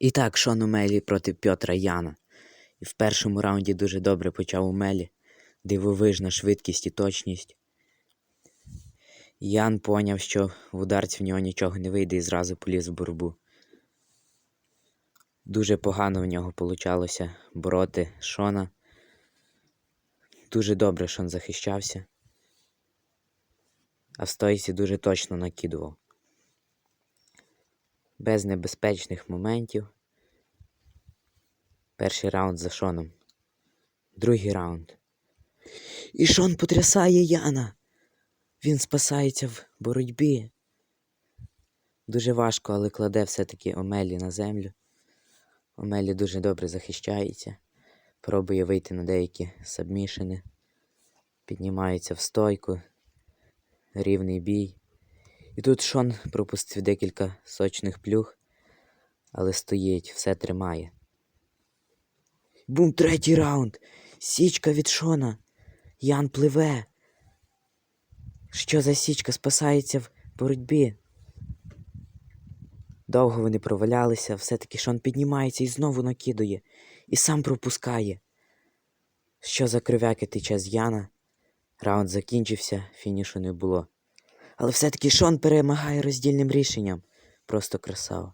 І так, Шон Умелі проти Пьотра Яна. І в першому раунді дуже добре почав Умелі. Дивовижна швидкість і точність. Ян поняв, що в ударці в нього нічого не вийде і зразу поліз в боротьбу. Дуже погано в нього получалося бороти Шона. Дуже добре Шон захищався. А в стойці дуже точно накидував. Без небезпечних моментів. Перший раунд за Шоном. Другий раунд. І Шон потрясає Яна. Він спасається в боротьбі. Дуже важко, але кладе все-таки Омелі на землю. Омелі дуже добре захищається. Пробує вийти на деякі сабмішини. Піднімається в стойку. Рівний бій. І тут Шон пропустив декілька сочних плюх, але стоїть, все тримає. Бум, третій раунд. Січка від Шона. Ян пливе. Що за січка спасається в боротьбі? Довго вони провалялися, все-таки Шон піднімається і знову накидує, і сам пропускає. Що за кривякий час Яна? Раунд закінчився, фінішу не було. Але все-таки Шон перемагає роздільним рішенням. Просто красава.